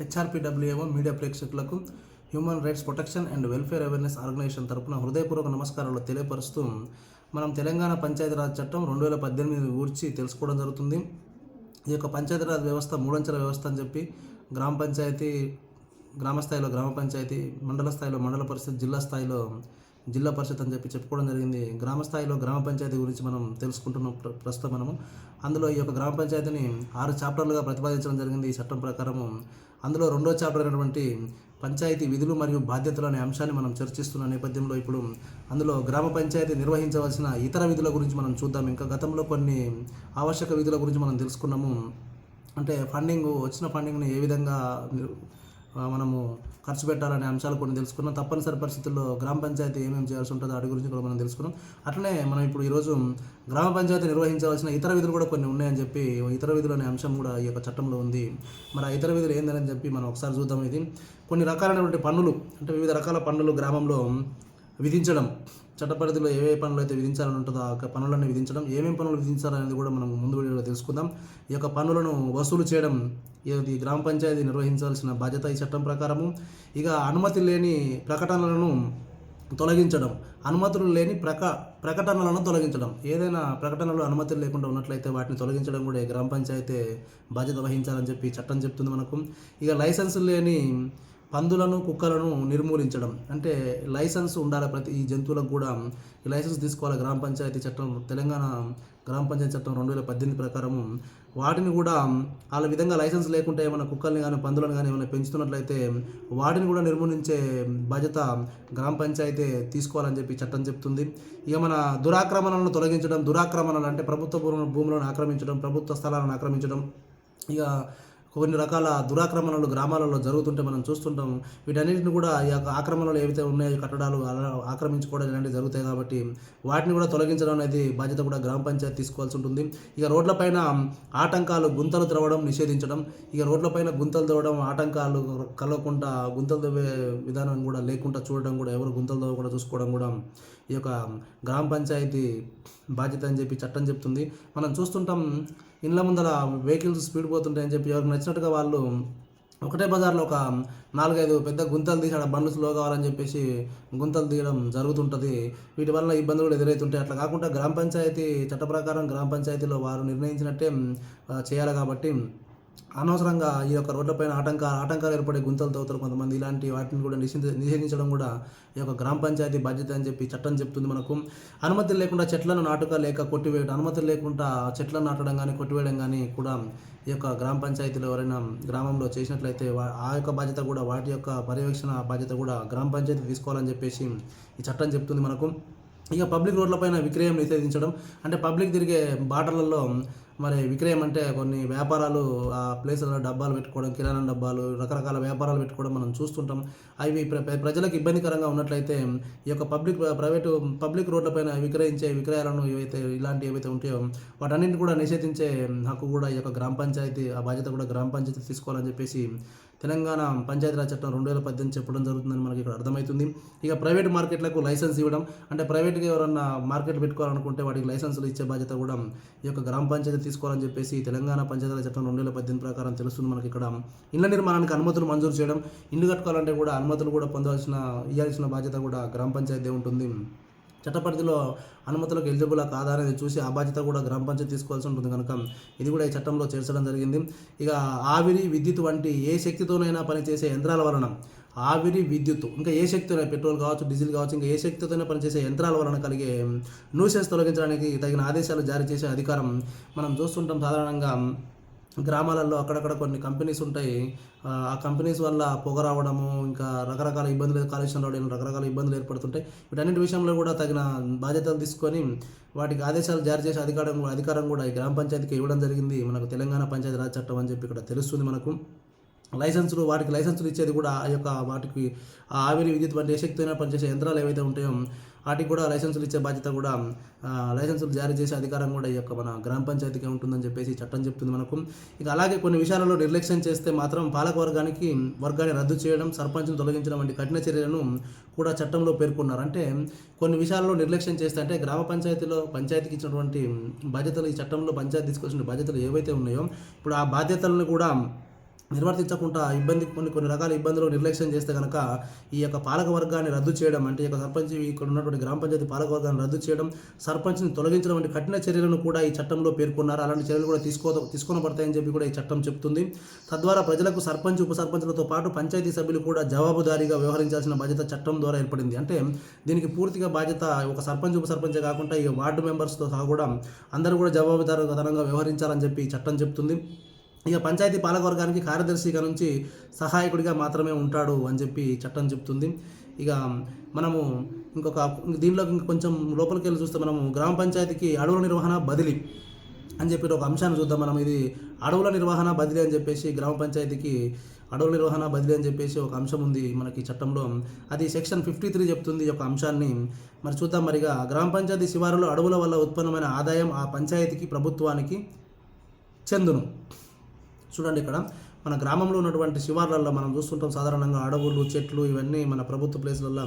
హెచ్ఆర్పిడబ్ల్యూఏఓ media ప్రేక్షకులకు human rights protection and welfare awareness organisation తరపున హృదయపూర్వక నమస్కారాలు తెలియపరుస్తూ మనం తెలంగాణ పంచాయతీరాజ్ చట్టం రెండు వేల పద్దెనిమిది గురించి తెలుసుకోవడం జరుగుతుంది. ఈ యొక్క పంచాయతీరాజ్ వ్యవస్థ మూడంచెల వ్యవస్థ అని చెప్పి గ్రామ పంచాయతీ గ్రామ స్థాయిలో గ్రామ పంచాయతీ మండల స్థాయిలో మండల పరిషత్ జిల్లా స్థాయిలో జిల్లా పరిషత్ అని చెప్పి చెప్పుకోవడం జరిగింది. గ్రామ స్థాయిలో గ్రామ పంచాయతీ గురించి మనం తెలుసుకుంటున్నాం ప్ర- ప్రస్తుతం మనము. అందులో ఈ యొక్క గ్రామ పంచాయతీని ఆరు చాప్టర్లుగా ప్రతిపాదించడం జరిగింది ఈ చట్టం ప్రకారము. అందులో రెండో చాప్టర్ అయినటువంటి పంచాయతీ విధులు మరియు బాధ్యతలు అనే అంశాన్ని మనం చర్చిస్తున్న నేపథ్యంలో ఇప్పుడు అందులో గ్రామ పంచాయతీ నిర్వహించవలసిన ఇతర విధుల గురించి మనం చూద్దాం. ఇంకా గతంలో కొన్ని ఆవశ్యక విధుల గురించి మనం తెలుసుకున్నాము. అంటే ఫండింగ్ వచ్చిన ఫండింగ్ని ఏ విధంగా మనము ఖర్చు పెట్టాలనే అంశాలు కొన్ని తెలుసుకున్నాం. తప్పనిసరి పరిస్థితుల్లో గ్రామ పంచాయతీ ఏమేమి చేయాల్సి ఉంటుందో వాటి గురించి కూడా మనం తెలుసుకున్నాం. అట్లనే మనం ఇప్పుడు ఈరోజు గ్రామ పంచాయతీ నిర్వహించవలసిన ఇతర విధులు కూడా కొన్ని ఉన్నాయని చెప్పి ఇతర విధులు అనే అంశం కూడా ఈ యొక్క చట్టంలో ఉంది. మరి ఆ ఇతర విధులు ఏందని చెప్పి మనం ఒకసారి చూద్దాం. ఇది కొన్ని రకాలైనటువంటి పన్నులు అంటే వివిధ రకాల పన్నులు గ్రామంలో విధించడం. చట్ట పరిధిలో ఏ పనులు అయితే విధించాలని ఉంటుందో ఆ యొక్క పనులను విధించడం ఏమేమి పనులు విధించాలనేది కూడా మనం ముందు వీడియోలో తెలుసుకుందాం. ఈ యొక్క పనులను వసూలు చేయడం ఇది గ్రామ పంచాయతీ నిర్వహించాల్సిన బాధ్యత ఈ చట్టం ప్రకారము. ఇక అనుమతి లేని ప్రకటనలను తొలగించడం అనుమతులు లేని ప్రక ప్రకటనలను తొలగించడం. ఏదైనా ప్రకటనలు అనుమతులు లేకుండా ఉన్నట్లయితే వాటిని తొలగించడం కూడా గ్రామ పంచాయతీ బాధ్యత వహించాలని చెప్పి చట్టం చెప్తుంది మనకు. ఇక లైసెన్స్ లేని పందులను కుక్కలను నిర్మూలించడం. అంటే లైసెన్స్ ఉండాలి ప్రతి ఈ జంతువులకు కూడా. ఈ లైసెన్స్ తీసుకోవాలి గ్రామ పంచాయతీ చట్టం తెలంగాణ గ్రామ పంచాయతీ చట్టం రెండు వేల పద్దెనిమిది ప్రకారము. వాటిని కూడా వాళ్ళ విధంగా లైసెన్స్ లేకుంటే ఏమైనా కుక్కల్ని కానీ పందులను కానీ ఏమైనా పెంచుతున్నట్లయితే వాటిని కూడా నిర్మూలించే బాధ్యత గ్రామ పంచాయతీ తీసుకోవాలని చెప్పి చట్టం చెప్తుంది. ఇక మన దురాక్రమణలను తొలగించడం దురాక్రమణలు అంటే ప్రభుత్వ భూములను ఆక్రమించడం ప్రభుత్వ స్థలాలను ఆక్రమించడం. ఇక కొన్ని రకాల దురాక్రమణలు గ్రామాలలో జరుగుతుంటే మనం చూస్తుంటాం. వీటన్నిటిని కూడా ఈ యొక్క ఆక్రమణలు ఏవైతే ఉన్నాయో కట్టడాలు ఆక్రమించుకోవడం ఇలాంటివి జరుగుతాయి కాబట్టి వాటిని కూడా తొలగించడం అనేది బాధ్యత కూడా గ్రామ పంచాయతీ తీసుకోవాల్సి ఉంటుంది. ఇక రోడ్లపైన ఆటంకాలు గుంతలు త్రవడం నిషేధించడం ఇక రోడ్లపైన గుంతలు త్రవడం ఆటంకాలు కలవకుండా గుంతలు తవ్వే విధానం కూడా లేకుండా చూడడం కూడా ఎవరు గుంతలు తవ్వకుండా చూసుకోవడం కూడా ఈ యొక్క గ్రామ పంచాయతీ బాధ్యత అని చెప్పి చట్టం చెప్తుంది. మనం చూస్తుంటాం ఇండ్ల ముందర వెహికల్స్ స్పీడ్ పోతుంటాయని చెప్పి ఎవరికి నచ్చినట్టుగా వాళ్ళు ఒకటే బజార్లో ఒక నాలుగైదు పెద్ద గుంతలు తీసి బండ్లు స్లో కావాలని చెప్పేసి గుంతలు తీయడం జరుగుతుంటుంది. వీటి వల్ల ఇబ్బందులు కూడా ఎదురవుతుంటాయి అట్లా కాకుండా గ్రామ పంచాయతీ చట్ట ప్రకారం గ్రామ పంచాయతీలో వారు నిర్ణయించినట్టే చేయాలి కాబట్టి అనవసరంగా ఈ యొక్క రోడ్లపైన ఆటంక ఆటంకాలు ఏర్పడే గుంతలు తవ్వుతారు కొంతమంది. ఇలాంటి వాటిని కూడా నిషేధ నిషేధించడం కూడా ఈ యొక్క గ్రామ పంచాయతీ బాధ్యత అని చెప్పి చట్టం చెప్తుంది మనకు. అనుమతులు లేకుండా చెట్లను నాటుక లేక కొట్టివేయడం అనుమతులు లేకుండా చెట్లను నాటడం కానీ కొట్టివేయడం కానీ కూడా ఈ యొక్క గ్రామ పంచాయతీలో ఎవరైనా గ్రామంలో చేసినట్లయితే ఆ యొక్క బాధ్యత కూడా వాటి యొక్క పర్యవేక్షణ బాధ్యత కూడా గ్రామ పంచాయతీ తీసుకోవాలని చెప్పేసి ఈ చట్టం చెప్తుంది మనకు. ఇక పబ్లిక్ రోడ్లపైన విక్రయం నిషేధించడం అంటే పబ్లిక్ తిరిగే బాటలలో మరి విక్రయం అంటే కొన్ని వ్యాపారాలు ఆ ప్లేసుల్లో డబ్బాలు పెట్టుకోవడం కిరాణా డబ్బాలు రకరకాల వ్యాపారాలు పెట్టుకోవడం మనం చూస్తుంటాం. అవి ప్ర- ప్రజలకు ఇబ్బందికరంగా ఉన్నట్లయితే ఈ యొక్క పబ్లిక్ ప్రైవేటు పబ్లిక్ రోడ్లపైన విక్రయించే విక్రయాలను ఏవైతే ఇలాంటి ఏవైతే ఉంటాయో వాటన్నింటిని కూడా నిషేధించే హక్కు కూడా ఈ యొక్క గ్రామ పంచాయతీ ఆ బాధ్యత కూడా గ్రామ పంచాయతీ తీసుకోవాలని చెప్పేసి తెలంగాణ పంచాయతీరాజ్ చట్టం రెండు వేల పద్దెనిమిది చెప్పడం జరుగుతుందని మనకి ఇక్కడ అర్థమవుతుంది. ఇక ప్రైవేట్ మార్కెట్లకు లైసెన్స్ ఇవ్వడం అంటే ప్రైవేట్గా ఎవరన్నా మార్కెట్ పెట్టుకోవాలనుకుంటే వాటికి లైసెన్సులు ఇచ్చే బాధ్యత కూడా ఈ యొక్క గ్రామ పంచాయతీ తీసుకోవాలని చెప్పేసి తెలంగాణ పంచాయతీరాజ్ చట్టం రెండు వేల పద్దెనిమిది ప్రకారం తెలుస్తుంది మనకి ఇక్కడ. ఇళ్ళ నిర్మాణానికి అనుమతులు మంజూరు చేయడం ఇల్లు కట్టుకోవాలంటే కూడా అనుమతులు కూడా పొందవలసిన ఇవ్వాల్సిన బాధ్యత కూడా గ్రామ పంచాయతీ ఉంటుంది. చట్టపరిధిలో అనుమతులకు ఎలిజిబుల్ కాదా అనేది చూసి ఆ బాధ్యత కూడా గ్రామ పంచాయతీ తీసుకోవాల్సి ఉంటుంది కనుక ఇది కూడా ఈ చట్టంలో చేర్చడం జరిగింది. ఇక ఆవిరి విద్యుత్ వంటి ఏ శక్తితోనైనా పనిచేసే యంత్రాల వలన ఆవిరి విద్యుత్ ఇంకా ఏ శక్తితో పెట్రోల్ కావచ్చు డీజిల్ కావచ్చు ఇంకా ఏ శక్తితోనే పనిచేసే యంత్రాల వలన కలిగే న్యూసెన్స్ తొలగించడానికి తగిన ఆదేశాలు జారీ చేసే అధికారం మనం చూస్తుంటాం. సాధారణంగా గ్రామాలలో అక్కడక్కడ కొన్ని కంపెనీస్ ఉంటాయి. ఆ కంపెనీస్ వల్ల పొగ రావడము ఇంకా రకరకాల ఇబ్బందులు కాలుష్యం రావడం రకరకాల ఇబ్బందులు ఏర్పడుతుంటాయి. వీటన్నిటి విషయంలో కూడా తగిన బాధ్యతలు తీసుకొని వాటికి ఆదేశాలు జారీ చేసే అధికారం అధికారం కూడా ఈ గ్రామ పంచాయతీకి ఇవ్వడం జరిగింది. మనకు తెలంగాణ పంచాయతీ రాజ్ చట్టం అని చెప్పి ఇక్కడ తెలుస్తుంది మనకు. లైసెన్సులు వాటికి లైసెన్సులు ఇచ్చేది కూడా ఆ యొక్క వాటికి ఆ ఆవిరి విద్యుత్ వంటి ఏ శక్తితో పనిచేసే యంత్రాలు ఏవైతే ఉంటాయో వాటికి కూడా లైసెన్సులు ఇచ్చే బాధ్యత కూడా లైసెన్సులు జారీ చేసే అధికారం కూడా ఈ యొక్క మన గ్రామ పంచాయతీకే ఉంటుందని చెప్పేసి చట్టం చెప్తుంది మనకు. ఇక అలాగే కొన్ని విషయాలలో నిర్లక్ష్యం చేస్తే మాత్రం పాలక వర్గానికి వర్గాన్ని రద్దు చేయడం సర్పంచ్ను తొలగించడం వంటి కఠిన చర్యలను కూడా చట్టంలో పేర్కొన్నారు. అంటే కొన్ని విషయాల్లో నిర్లక్ష్యం చేస్తే అంటే గ్రామ పంచాయతీలో పంచాయతీకి ఇచ్చినటువంటి బాధ్యతలు ఈ చట్టంలో పంచాయతీ తీసుకొచ్చిన బాధ్యతలు ఏవైతే ఉన్నాయో ఇప్పుడు ఆ బాధ్యతలను కూడా నిర్వర్తించకుండా ఇబ్బంది కొన్ని కొన్ని రకాల ఇబ్బందులు నిర్లక్ష్యం చేస్తే కనుక ఈ యొక్క పాలక వర్గాన్ని రద్దు చేయడం అంటే ఈ యొక్క సర్పంచ్ ఇక్కడ ఉన్నటువంటి గ్రామ పంచాయతీ పాలక వర్గాన్ని రద్దు చేయడం సర్పంచ్ని తొలగించడం వంటి కఠిన చర్యలను కూడా ఈ చట్టంలో పేర్కొన్నారు. అలాంటి చర్యలు కూడా తీసుకో తీసుకొనబడతాయని చెప్పి కూడా ఈ చట్టం చెప్తుంది. తద్వారా ప్రజలకు సర్పంచ్ ఉప సర్పంచ్లతో పాటు పంచాయతీ సభ్యులు కూడా జవాబుదారీగా వ్యవహరించాల్సిన బాధ్యత చట్టం ద్వారా ఏర్పడింది. అంటే దీనికి పూర్తిగా బాధ్యత ఒక సర్పంచ్ ఉప సర్పంచే కాకుండా ఈ వార్డు మెంబర్స్తో సహా కూడా అందరూ కూడా జవాబుదారీతనంగా వ్యవహరించాలని చెప్పి ఈ చట్టం చెప్తుంది. ఇక పంచాయతీ పాలకవర్గానికి కార్యదర్శిగా నుంచి సహాయకుడిగా మాత్రమే ఉంటాడు అని చెప్పి చట్టం చెప్తుంది. ఇక మనము ఇంకొక దీనిలో కొంచెం లోపలికి వెళ్ళి చూస్తే మనము గ్రామ పంచాయతీకి అడవుల నిర్వహణ బదిలీ అని చెప్పి ఒక అంశాన్ని చూద్దాం. మనం ఇది అడవుల నిర్వహణ బదిలీ అని చెప్పేసి గ్రామ పంచాయతీకి అడవుల నిర్వహణ బదిలీ అని చెప్పేసి ఒక అంశం ఉంది మనకి చట్టంలో. అది సెక్షన్ ఫిఫ్టీ త్రీ చెప్తుంది ఈ అంశాన్ని. మరి చూద్దాం మరిగా గ్రామ పంచాయతీ శివారులో అడవుల వల్ల ఉత్పన్నమైన ఆదాయం ఆ పంచాయతీకి ప్రభుత్వానికి చెందును. చూడండి ఇక్కడ. మన గ్రామంలో ఉన్నటువంటి శివార్లలో మనం చూస్తుంటాం సాధారణంగా అడవులు చెట్లు ఇవన్నీ మన ప్రభుత్వ ప్లేస్లలో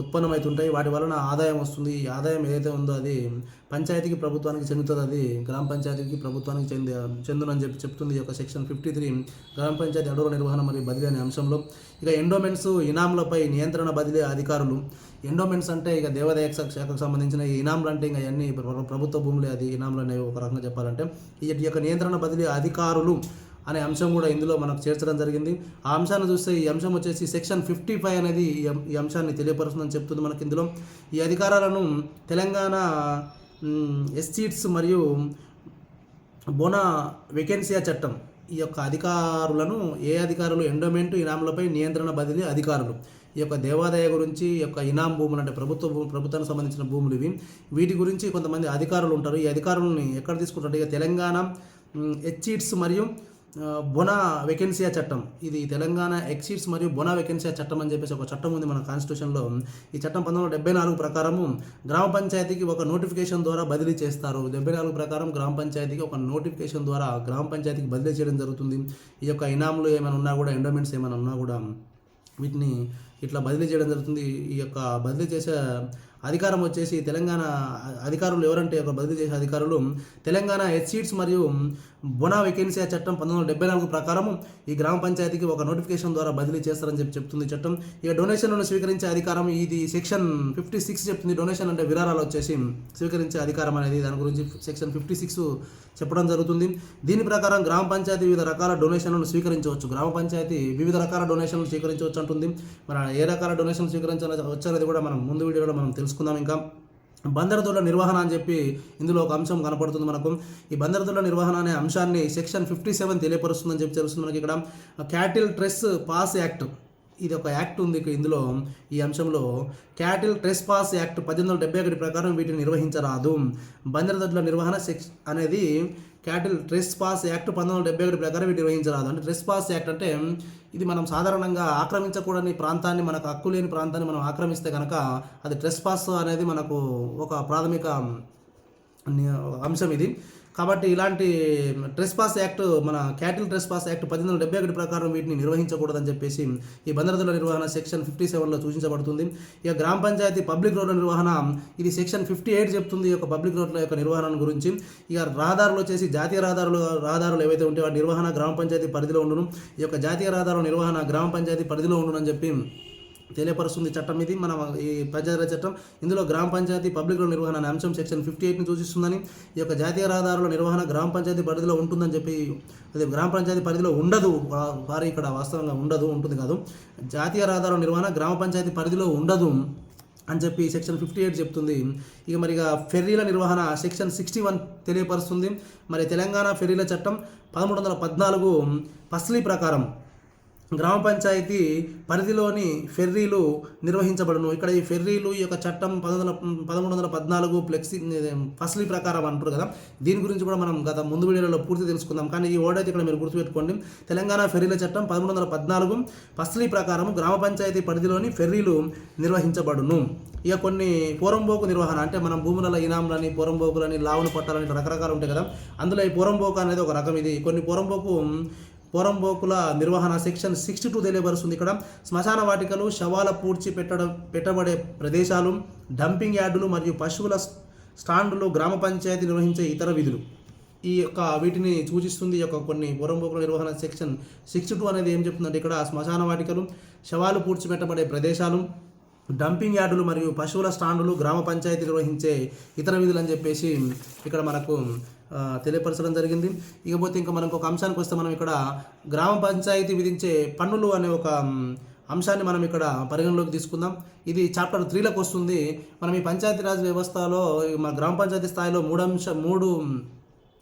ఉత్పన్నమవుతుంటాయి. వాటి వలన ఆదాయం వస్తుంది. ఈ ఆదాయం ఏదైతే ఉందో అది పంచాయతీకి ప్రభుత్వానికి చెందుతుంది. అది గ్రామ పంచాయతీకి ప్రభుత్వానికి చెంది చెందునని చెప్పి చెప్తుంది ఈ యొక్క సెక్షన్ ఫిఫ్టీ త్రీ గ్రామ పంచాయతీ అడవుల నిర్వహణ మరియు బదిలీ అనే అంశంలో. ఇక ఎండోమెంట్స్ ఇనాంలపై నియంత్రణ బదిలీ అధికారులు. ఎండోమెంట్స్ అంటే ఇక దేవాదాయ శాఖకు సంబంధించిన ఈ ఇనాంలు అంటే ఇంకా అన్ని ప్రభుత్వ భూములే. అది ఇనాంలు అనేవి ఒక రకంగా చెప్పాలంటే. ఈ యొక్క నియంత్రణ బదిలీ అధికారులు అనే అంశం కూడా ఇందులో మనకు చేర్చడం జరిగింది. ఆ అంశాన్ని చూస్తే ఈ అంశం వచ్చేసి సెక్షన్ ఫిఫ్టీ ఫైవ్ అనేది ఈ అంశాన్ని తెలియపరుస్తుందని చెప్తుంది మనకి ఇందులో. ఈ అధికారాలను తెలంగాణ ఎస్సీట్స్ మరియు బోనా వేకెన్సీయా చట్టం ఈ యొక్క అధికారులను ఏ అధికారులు ఎండోమెంట్ ఇనాములపై నియంత్రణ బదిలీ అధికారులు. ఈ యొక్క దేవాదాయ గురించి ఈ యొక్క ఇనాం భూములు అంటే ప్రభుత్వ భూమి ప్రభుత్వానికి సంబంధించిన భూములు ఇవి. వీటి గురించి కొంతమంది అధికారులు ఉంటారు. ఈ అధికారులని ఎక్కడ తీసుకుంటారు? ఇక తెలంగాణ హెచ్ఈట్స్ మరియు బొనా వెకెన్సీయా చట్టం. ఇది తెలంగాణ ఎక్సీట్స్ మరియు బొనా వెకెన్సీయా చట్టం అని చెప్పేసి ఒక చట్టం ఉంది మన కాన్స్టిట్యూషన్లో ఈ చట్టం పంతొమ్మిది వందల డెబ్బై నాలుగు ప్రకారము గ్రామ పంచాయతీకి ఒక నోటిఫికేషన్ ద్వారా బదిలీ చేస్తారు. డెబ్బై నాలుగు ప్రకారం గ్రామ పంచాయతీకి ఒక నోటిఫికేషన్ ద్వారా గ్రామ పంచాయతీకి బదిలీ చేయడం జరుగుతుంది. ఈ యొక్క ఇనాములు ఏమైనా ఉన్నా కూడా ఎండోమెంట్స్ ఏమైనా ఉన్నా కూడా వీటిని ఇట్లా బదిలీ చేయడం జరుగుతుంది. ఈ యొక్క బదిలీ చేసే అధికారం వచ్చేసి తెలంగాణ అధికారులు ఎవరంటే ఒక బదిలీ చేసే అధికారులు తెలంగాణ హెచ్సీట్స్ మరియు బునా వేకెన్సీ చట్టం పంతొమ్మిది వందల డెబ్బై నాలుగు ప్రకారం ఈ గ్రామ పంచాయతీకి ఒక నోటిఫికేషన్ ద్వారా బదిలీ చేస్తారని చెప్పి చెప్తుంది చట్టం. ఇక డొనేషన్లను స్వీకరించే అధికారం ఇది సెక్షన్ ఫిఫ్టీ సిక్స్ చెప్తుంది. డొనేషన్ అంటే విరాళాలు వచ్చేసి స్వీకరించే అధికారం అనేది దాని గురించి సెక్షన్ ఫిఫ్టీ సిక్స్ చెప్పడం జరుగుతుంది. దీని ప్రకారం గ్రామ పంచాయతీ వివిధ రకాల డొనేషన్లను స్వీకరించవచ్చు. గ్రామ పంచాయతీ వివిధ రకాల డొనేషన్లు స్వీకరించవచ్చు అంటుంది. మరి ఏ రకాల డొనేషన్లు స్వీకరించాలి వచ్చనేది కూడా మనం ముందు వీడియోలో మనం తెలుసుకుందాం ఇంకా. బందరదొడ్ల నిర్వహణ అని చెప్పి ఇందులో ఒక అంశం కనపడుతుంది మనకు. ఈ బందరదొడ్ల నిర్వహణ అనే అంశాన్ని సెక్షన్ ఫిఫ్టీ సెవెన్ తెలియపరుస్తుందని చెప్పి తెలుస్తుంది మనకి ఇక్కడ. Cattle trespass act. ఇది ఒక యాక్ట్ ఉంది ఇందులో. ఈ అంశంలో క్యాటిల్ ట్రెస్ పాస్ యాక్ట్ పద్దెనిమిది వందల డెబ్బై ఒకటి ప్రకారం వీటిని నిర్వహించరాదు. బందరదొడ్ల నిర్వహణ సెక్స్ అనేది క్యాటిల్ ట్రెస్ పాస్ యాక్ట్ పంతొమ్మిది వందల డెబ్బై ఒకటి ప్రకారం వీటిని నిర్వహించరాదు. అంటే ట్రెస్ పాస్ యాక్ట్ అంటే ఇది మనం సాధారణంగా ఆక్రమించకూడని ప్రాంతాన్ని మనకు హక్కు లేని ప్రాంతాన్ని మనం ఆక్రమిస్తే కనుక అది ట్రెస్ పాస్ అనేది మనకు ఒక ప్రాథమిక అంశం ఇది. కాబట్టి ఇలాంటి ట్రెస్ పాస్ యాక్ట్ మన క్యాటిల్ ట్రెస్ పాస్ యాక్ట్ పద్దెనిమిది వందల డెబ్బై ఒకటి ప్రకారం వీటిని నిర్వహించకూడదని చెప్పేసి ఈ భద్రతల నిర్వహణ సెక్షన్ ఫిఫ్టీ సెవెన్లో సూచించబడుతుంది. ఇక గ్రామ పంచాయతీ పబ్లిక్ రోడ్ల నిర్వహణ ఇది సెక్షన్ ఫిఫ్టీ ఎయిట్ చెప్తుంది ఈ యొక్క పబ్లిక్ రోడ్ల యొక్క నిర్వహణ గురించి. ఇక రహదారులు వచ్చేసి జాతీయ రహదారులు రహదారులు ఏవైతే ఉంటాయో వాటి నిర్వహణ గ్రామ పంచాయతీ పరిధిలో ఉండును. ఈ యొక్క జాతీయ రహదారుల నిర్వహణ గ్రామ పంచాయతీ పరిధిలో ఉండునని చెప్పి తెలియపరుస్తుంది చట్టం ఇది. మన ఈ పంచాయతీరాజ్ చట్టం ఇందులో గ్రామ పంచాయతీ పబ్లిక్ రోడ్ నిర్వహణ అనే అంశం సెక్షన్ ఫిఫ్టీ ఎయిట్ని సూచిస్తుందని ఈ యొక్క జాతీయ రహదారుల నిర్వహణ గ్రామ పంచాయతీ పరిధిలో ఉంటుందని చెప్పి అది గ్రామ పంచాయతీ పరిధిలో ఉండదు. వారి ఇక్కడ వాస్తవంగా ఉండదు ఉంటుంది కాదు. జాతీయ రహదారుల నిర్వహణ గ్రామ పంచాయతీ పరిధిలో ఉండదు అని చెప్పి సెక్షన్ ఫిఫ్టీ ఎయిట్ చెప్తుంది. ఇక మరి ఇక ఫెర్రీల నిర్వహణ సెక్షన్ సిక్స్టీ వన్ తెలియపరుస్తుంది. మరి తెలంగాణ ఫెర్రీల చట్టం పదమూడు వందల పద్నాలుగు పస్లీ ప్రకారం గ్రామ పంచాయతీ పరిధిలోని ఫెర్రీలు నిర్వహించబడును. ఇక్కడ ఈ ఫెర్రీలు ఈ యొక్క చట్టం పదకొండు పదమూడు వందల పద్నాలుగు ఫ్లెక్సీ ఫస్లీ ప్రకారం అంటారు కదా. దీని గురించి కూడా మనం గత ముందు వీడియోలో పూర్తి తెలుసుకుందాం. కానీ ఈ ఓడైతే ఇక్కడ మీరు గుర్తుపెట్టుకోండి. తెలంగాణ ఫెర్రీల చట్టం పదమూడు వందల పద్నాలుగు ఫస్లీ ప్రకారం గ్రామ పంచాయతీ పరిధిలోని ఫెర్రీలు నిర్వహించబడును. ఇక కొన్ని పోరంబోకు నిర్వహణ అంటే మనం భూములలో ఇనాంలని పూరంబోకులని లావును పట్టాలని రకరకాలు ఉంటాయి కదా. అందులో ఈ పూరంబోకు అనేది ఒక రకం ఇది. కొన్ని పూరంబోకు పోరంబోకుల నిర్వహణ సెక్షన్ సిక్స్టీ టూ తెలియబరుస్తుంది. ఇక్కడ శ్మశాన వాటికలు శవాల పూడ్చి పెట్టడం పెట్టబడే ప్రదేశాలు డంపింగ్ యార్డులు మరియు పశువుల స్టాండ్లు గ్రామ పంచాయతీ నిర్వహించే ఇతర విధులు. ఈ యొక్క వీటిని సూచిస్తుంది యొక్క కొన్ని పొరంబోకుల నిర్వహణ సెక్షన్ సిక్స్ టూ అనేది ఏం చెప్తుందంటే ఇక్కడ శ్మశాన వాటికలు శవాలు పూడ్చిపెట్టబడే ప్రదేశాలు డంపింగ్ యార్డులు మరియు పశువుల స్టాండులు గ్రామ పంచాయతీ నిర్వహించే ఇతర విధులు అని చెప్పేసి ఇక్కడ మనకు తెలియపరచడం జరిగింది. ఇకపోతే ఇంకా మనకు ఒక అంశానికి వస్తే మనం ఇక్కడ గ్రామ పంచాయతీ విధించే పన్నులు అనే ఒక అంశాన్ని మనం ఇక్కడ పరిగణలోకి తీసుకుందాం. ఇది చాప్టర్ త్రీలోకి వస్తుంది. మనం ఈ పంచాయతీరాజ్ వ్యవస్థలో మన గ్రామ పంచాయతీ స్థాయిలో మూడు అంశ మూడు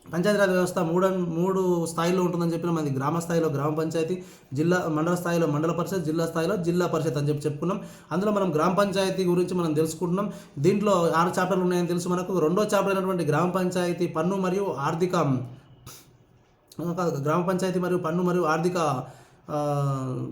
పంచాయతీరాజ్ వ్యవస్థ మూడు మూడు స్థాయిలో ఉంటుందని చెప్పిన మనది గ్రామ స్థాయిలో గ్రామ పంచాయతీ జిల్లా మండల స్థాయిలో మండల పరిషత్ జిల్లా స్థాయిలో జిల్లా పరిషత్ అని చెప్పి చెప్పుకున్నాం. అందులో మనం గ్రామ పంచాయతీ గురించి మనం తెలుసుకుంటున్నాం. దీంట్లో ఆరు చాప్టర్లు ఉన్నాయని తెలుసు మనకు. రెండో చాప్టర్ అయినటువంటి గ్రామ పంచాయతీ పన్ను మరియు ఆర్థిక గ్రామ పంచాయతీ మరియు పన్ను మరియు ఆర్థిక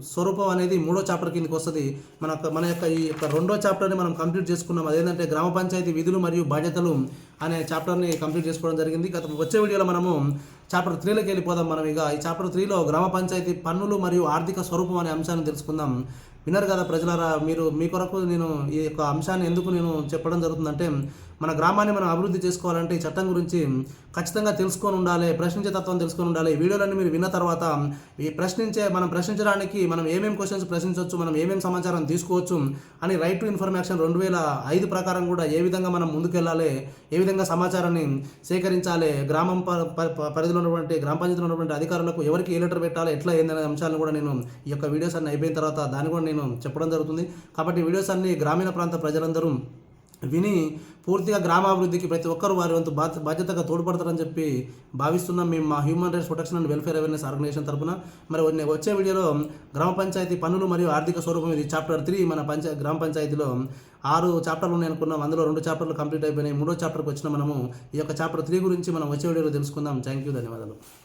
స్వరూపం అనేది మూడో చాప్టర్ కిందకి వస్తుంది. మన యొక్క- మన యొక్క ఈ యొక్క రెండో చాప్టర్ని మనం కంప్లీట్ చేసుకున్నాం. అదేంటంటే గ్రామ పంచాయతీ విధులు మరియు బాధ్యతలు అనే చాప్టర్ని కంప్లీట్ చేసుకోవడం జరిగింది. గత వచ్చే వీడియోలో మనము చాప్టర్ త్రీలోకి వెళ్ళిపోదాం మనం ఇక. ఈ చాప్టర్ త్రీలో గ్రామ పంచాయతీ పన్నులు మరియు ఆర్థిక స్వరూపం అనే అంశాన్ని తెలుసుకుందాం. విన్నారు కదా ప్రజలారా మీరు మీ కొరకు నేను ఈ యొక్క అంశాన్ని ఎందుకు నేను చెప్పడం జరుగుతుందంటే మన గ్రామాన్ని మనం అభివృద్ధి చేసుకోవాలంటే ఈ చట్టం గురించి ఖచ్చితంగా తెలుసుకొని ఉండాలి ప్రశ్నించే తత్వం తెలుసుకొని ఉండాలి. వీడియోలన్నీ మీరు విన్న తర్వాత ఈ ప్రశ్నించే మనం ప్రశ్నించడానికి మనం ఏమేమి క్వశ్చన్స్ ప్రశ్నించవచ్చు మనం ఏమేమి సమాచారం తీసుకోవచ్చు అని రైట్ టు ఇన్ఫర్మేషన్ రెండు వేల ఐదు ప్రకారం కూడా ఏ విధంగా మనం ముందుకెళ్ళాలి ఏ విధంగా సమాచారాన్ని సేకరించాలి గ్రామం ప- ప- పరిధిలో ఉన్నటువంటి గ్రామ పంచాయతీలో ఉన్నటువంటి అధికారులకు ఎవరికి ఏ లెటర్ పెట్టాలి ఎట్లా ఏందనే అంశాలను కూడా నేను ఈ యొక్క వీడియోస్ అన్ని అయిపోయిన తర్వాత దాన్ని కూడా నేను చెప్పడం జరుగుతుంది. కాబట్టి వీడియోస్ అన్ని గ్రామీణ ప్రాంత ప్రజలందరూ విని పూర్తిగా గ్రామాభివృద్ధికి ప్రతి ఒక్కరు వారి వంతు బాధ్య బాధ్యతగా తోడ్పడతారని చెప్పి భావిస్తున్నాం మేము మా human rights protection and welfare awareness organisation తరపున. మరి వచ్చే- వచ్చే వీడియోలో గ్రామ పంచాయతీ పనులు మరియు ఆర్థిక స్వరూపం ఇది చాప్టర్ త్రీ మన పంచ గ్రామ పంచాయతీలో ఆరు చాప్టర్లు ఉన్నాయి అనుకున్నాం. అందులో రెండు చాప్టర్లు కంప్లీట్ అయిపోయినాయి. మూడో చాప్టర్కి వచ్చిన మనము ఈ యొక్క చాప్టర్ త్రీ గురించి మనం వచ్చే వీడియోలో తెలుసుకుందాం. థ్యాంక్ యూ ధన్యవాదాలు.